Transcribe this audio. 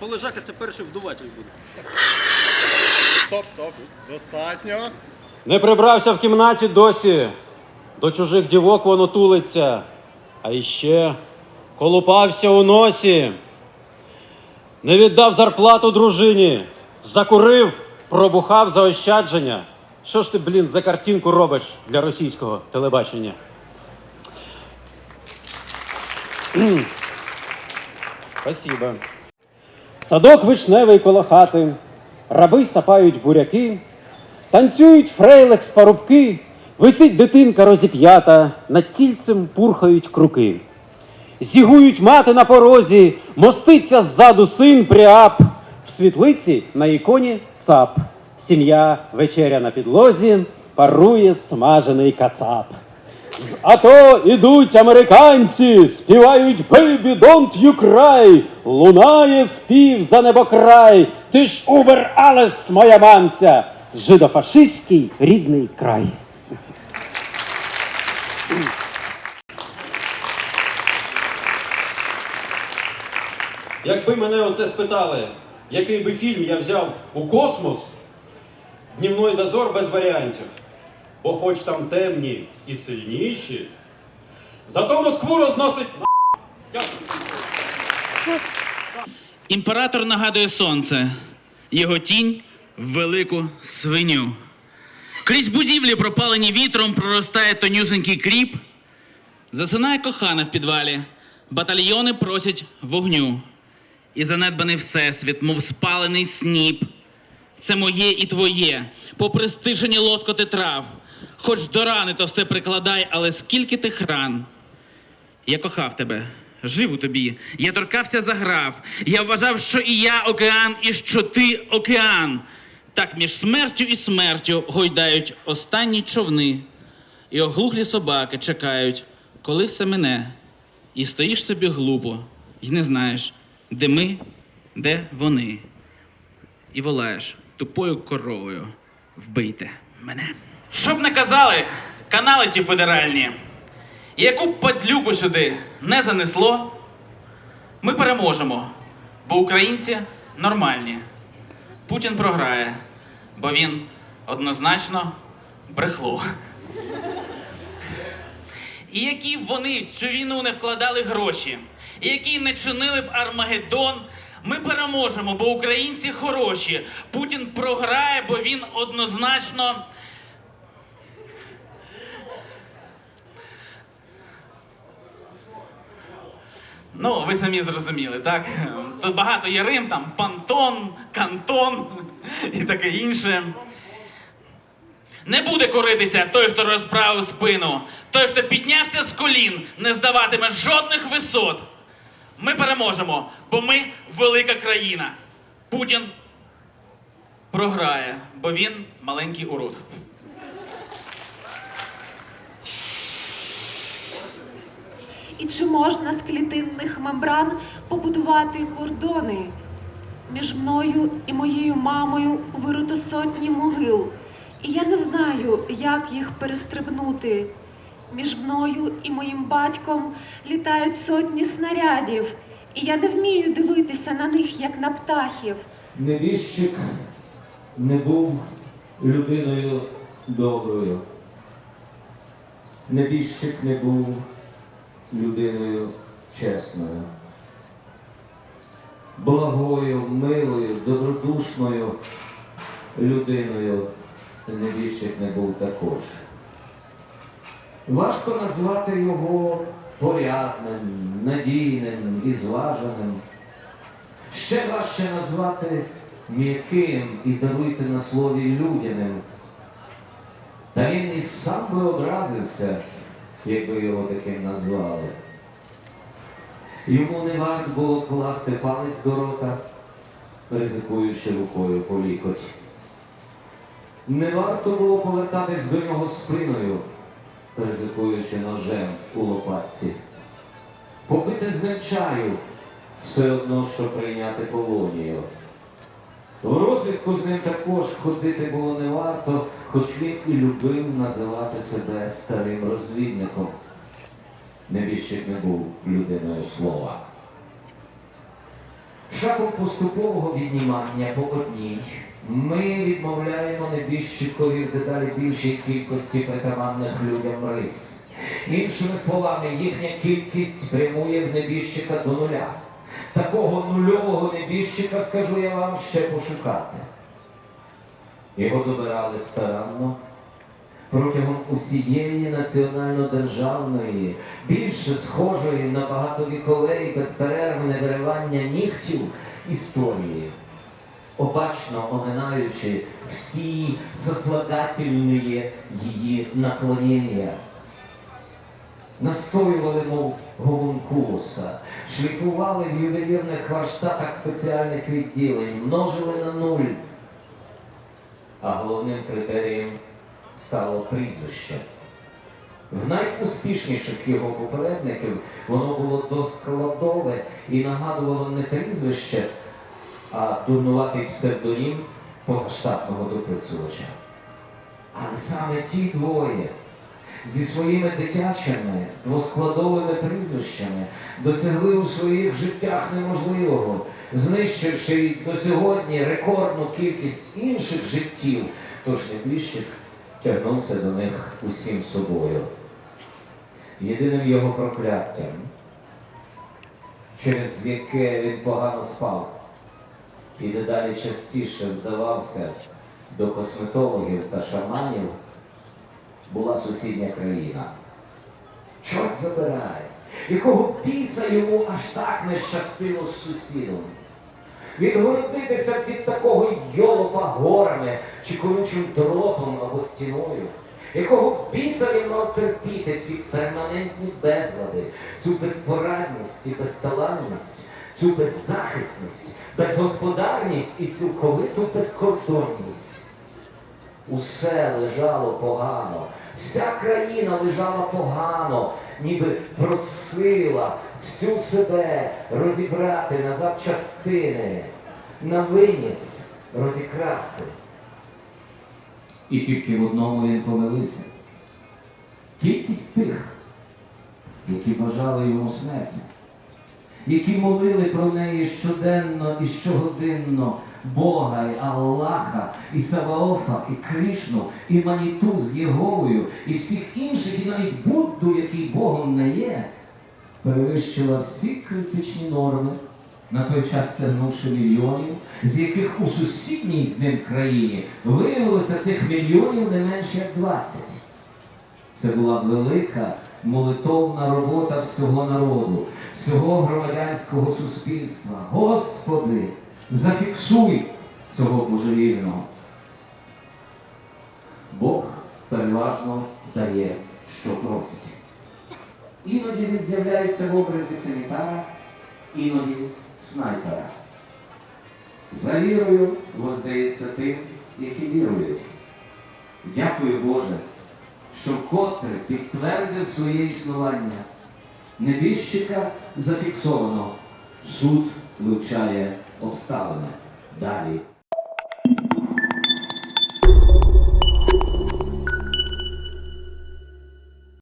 Полежака це перший вдуватель буде. Стоп, стоп. Достатньо. Не прибрався в кімнаті досі. До чужих дівок воно тулиться. А іще колупався у носі. Не віддав зарплату дружині. Закурив, пробухав заощадження. Що ж ти, блін, за картинку робиш для російського телебачення? Спасибо. Садок вишневий коло хати, раби сапають буряки, танцюють фрейлекс парубки, висить дитинка розіп'ята, над тільцем пурхають круки. Зігують мати на порозі, моститься ззаду син пріап, в світлиці на іконі цап. Сім'я вечеря на підлозі, парує смажений кацап. З АТО ідуть американці, співають «Baby, don't you cry», лунає спів за небокрай, ти ж убер алес, моя мамця, жидофашистський рідний край. Якби мене оце спитали, який би фільм я взяв у космос, днівний дозор без варіантів. Бо хоч там темні і сильніші, зато Москву розносить. Дякую. Імператор нагадує сонце, його тінь в велику свиню. Крізь будівлі, пропалені вітром, проростає тонюсенький кріп. Засинає кохана в підвалі, батальйони просять вогню. І занедбаний всесвіт, мов спалений сніп. Це моє і твоє, попри стишені лоскоти трав. Хоч до рани то все прикладай, але скільки тих ран. Я кохав тебе, жив у тобі. Я торкався заграв. Я вважав, що і я океан, і що ти океан. Так між смертю і смертю гойдають останні човни. І оглухлі собаки чекають, коли все мине. І стоїш собі глупо, і не знаєш, де ми, де вони. І волаєш тупою коровою. Вбийте мене. Щоб не казали, канали ті федеральні. Яку б падлюку сюди не занесло, ми переможемо, бо українці нормальні. Путін програє, бо він однозначно брехло. І які б вони в цю війну не вкладали гроші, і які не чинили б Армагеддон, ми переможемо, бо українці хороші. Путін програє, бо він однозначно. Ну, ви самі зрозуміли, так? Тут багато є Рим, там пантон, кантон і таке інше. Не буде коритися той, хто розправив спину, той, хто піднявся з колін, не здаватиме жодних висот. Ми переможемо, бо ми велика країна. Путін програє, бо він маленький урод. І чи можна з клітинних мембран побудувати кордони? Між мною і моєю мамою вируто сотні могил, і я не знаю, як їх перестрибнути. Між мною і моїм батьком літають сотні снарядів, і я не вмію дивитися на них, як на птахів. Невіщик не був людиною доброю. Невіщик не був людиною чесною. Благою, милою, добродушною людиною невіщик не був також. Важко назвати його порядним, надійним і зваженим. Ще важче назвати м'яким і даруйте на слові людяним. Та він і сам би образився, якби його таким назвали. Йому не варто було класти палець до рота, ризикуючи рукою по лікоть. Не варто було повертатись до нього спиною, ризикуючи ножем у лопатці. Попити з ним чаю все одно, що прийняти полонію. В розвідку з ним також ходити було не варто, хоч він і любив називати себе старим розвідником. Невіщик не був людиною слова. Шляхом поступового віднімання по одній ми відмовляємо небіжчикові в дедалі більшій кількості притаманних людям рис. Іншими словами, їхня кількість прямує в небіжчика до нуля. Такого нульового небіжчика, скажу я вам, ще пошукати. Його добирали старанно протягом усієї національно-державної, більше схожої на багатовікове і безперервне виривання нігтів історії, обачно оминаючи всі сослагательні її наклонення. Настоювали, мов гомункулуса, шліфували в ювелірних варштатах спеціальних відділень, множили на нуль. А головним критерієм стало прізвище. В найуспішніших його попередників воно було доскладове і нагадувало не прізвище, а дурнуватий псевдонім позаштатного дописувача. Але саме ті двоє зі своїми дитячими двоскладовими прізвищами досягли у своїх життях неможливого, знищивши до сьогодні рекордну кількість інших життів, тож небіжчик тягнувся до них усім собою. Єдиним його прокляттям, через яке він погано спав і дедалі частіше вдавався до косметологів та шаманів, була сусідня країна. Чорт забирає, якого біса йому аж так не щастило з сусідом. Відгородитися від такого йолопа горами чи колючим дротом або стіною. Якого біса він мав терпіти ці перманентні безлади, цю безпорадність і безталанність, цю беззахисність, безгосподарність і цілковиту безкордонність. Усе лежало погано, вся країна лежала погано, ніби просила всю себе розібрати на запчастини, на виніс розікрасти. І тільки в одному він помилився. Кількість тих, які бажали йому смерті, які молили про неї щоденно і щогодинно Бога, і Аллаха, і Саваофа, і Кришну, і Маніту з Єговою, і всіх інших, і навіть Будду, який Богом не є, перевищила всі критичні норми, на той час сягнувши мільйонів, з яких у сусідній з ним країні виявилося цих мільйонів не менше як 20. Це була велика молитовна робота всього народу, всього громадянського суспільства. Господи, зафіксуй цього божевільного. Бог переважно дає, що просить. Іноді він з'являється в образі санітара, іноді снайпера. За вірою воздається тим, які вірують. Дякую Боже, що вкотре підтвердив своє існування. Небіжчика зафіксовано. Суд вивчає обставини. Далі